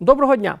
Доброго дня!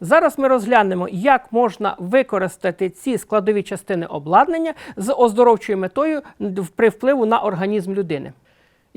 Зараз ми розглянемо, як можна використати ці складові частини обладнання з оздоровчою метою при впливу на організм людини.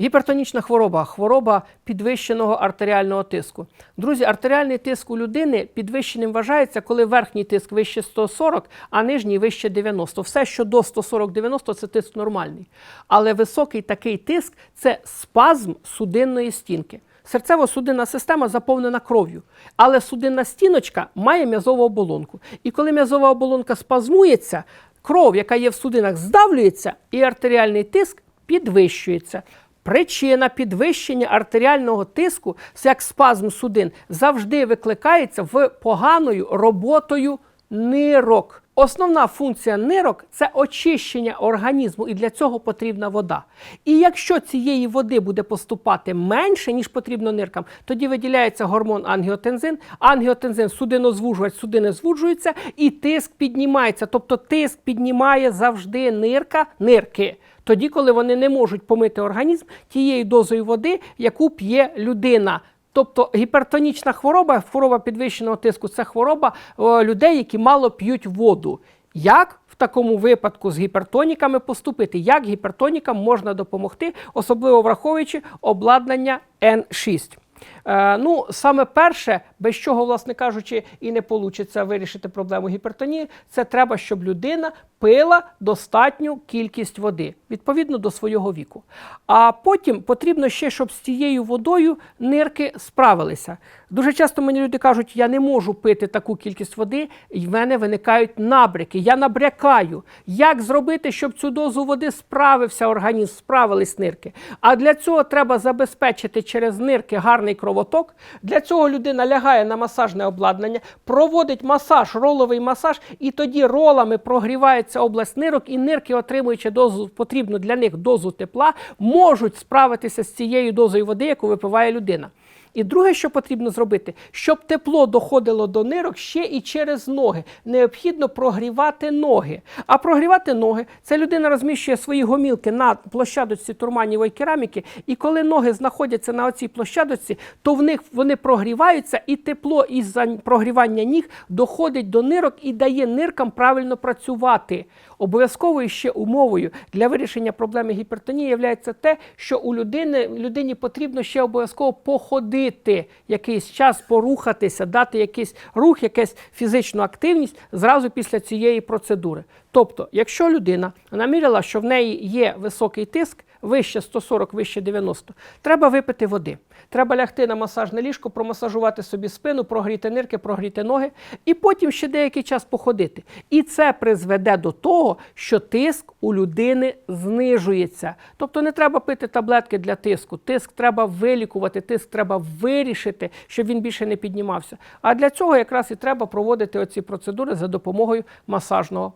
Гіпертонічна хвороба хвороба підвищеного артеріального тиску. Друзі, артеріальний тиск у людини підвищеним вважається, коли верхній тиск вище 140, а нижній вище 90. Все, що до 140-90, це тиск нормальний. Але високий такий тиск це спазм судинної стінки. Серцево-судинна система заповнена кров'ю, але судинна стіночка має м'язову оболонку. І коли м'язова оболонка спазмується, кров, яка є в судинах, здавлюється, і артеріальний тиск підвищується. Причина підвищення артеріального тиску, як спазм судин, завжди викликається в поганою роботою нирок. Основна функція нирок це очищення організму, і для цього потрібна вода. І якщо цієї води буде поступати менше, ніж потрібно ниркам, тоді виділяється гормон ангіотензин. Ангіотензин судинозвужувач, судини звужуються, і тиск піднімається. Тобто тиск піднімає завжди нирка, нирки. Тоді, коли вони не можуть помити організм тією дозою води, яку п'є людина. Тобто гіпертонічна хвороба, хвороба підвищеного тиску це хвороба людей, які мало п'ють воду. Як в такому випадку з гіпертоніками поступити? Як гіпертонікам можна допомогти, особливо враховуючи обладнання N6? Е, ну, саме перше, без чого, власне кажучи, і не вийде вирішити проблему гіпертонії, це треба, щоб людина пила достатню кількість води відповідно до свого віку. А потім потрібно ще, щоб з цією водою нирки справилися. Дуже часто мені люди кажуть, я не можу пити таку кількість води, і в мене виникають набряки. Я набрякаю. Як зробити, щоб цю дозу води справився організм, справились нирки? А для цього треба забезпечити через нирки гарний кровоток. Для цього людина лягає на масажне обладнання, проводить масаж, роловий масаж, і тоді ролами прогрівається область нирок, і нирки, отримуючи дозу потрібну для них дозу тепла, можуть справитися з цією дозою води, яку випиває людина. І друге, що потрібно зробити, щоб тепло доходило до нирок ще і через ноги. Необхідно прогрівати ноги. А прогрівати ноги це людина розміщує свої гомілки на площадочці турманівої кераміки. І коли ноги знаходяться на оцій площадочці, то в них вони прогріваються, і тепло із прогрівання ніг доходить до нирок і дає ниркам правильно працювати. Обов'язковою ще умовою для вирішення проблеми гіпертонії є те, що у людини людині потрібно ще обов'язково походити робити якийсь час, порухатися, дати якийсь рух, якусь фізичну активність зразу після цієї процедури. Тобто, якщо людина намірила, що в неї є високий тиск, вище 140, вище 90, треба випити води. Треба лягти на масажне ліжко, промасажувати собі спину, прогріти нирки, прогріти ноги, і потім ще деякий час походити. І це призведе до того, що тиск у людини знижується. Тобто не треба пити таблетки для тиску. Тиск треба вилікувати, тиск треба вирішити, щоб він більше не піднімався. А для цього якраз і треба проводити оці процедури за допомогою масажного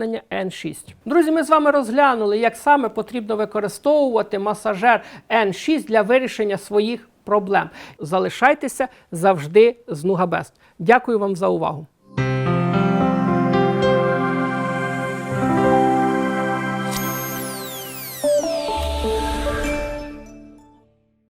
обладнання N6. Друзі, ми з вами розглянули, як саме потрібно використовувати масажер N6 для вирішення своїх проблем. Залишайтеся завжди з Нугабест. Дякую вам за увагу.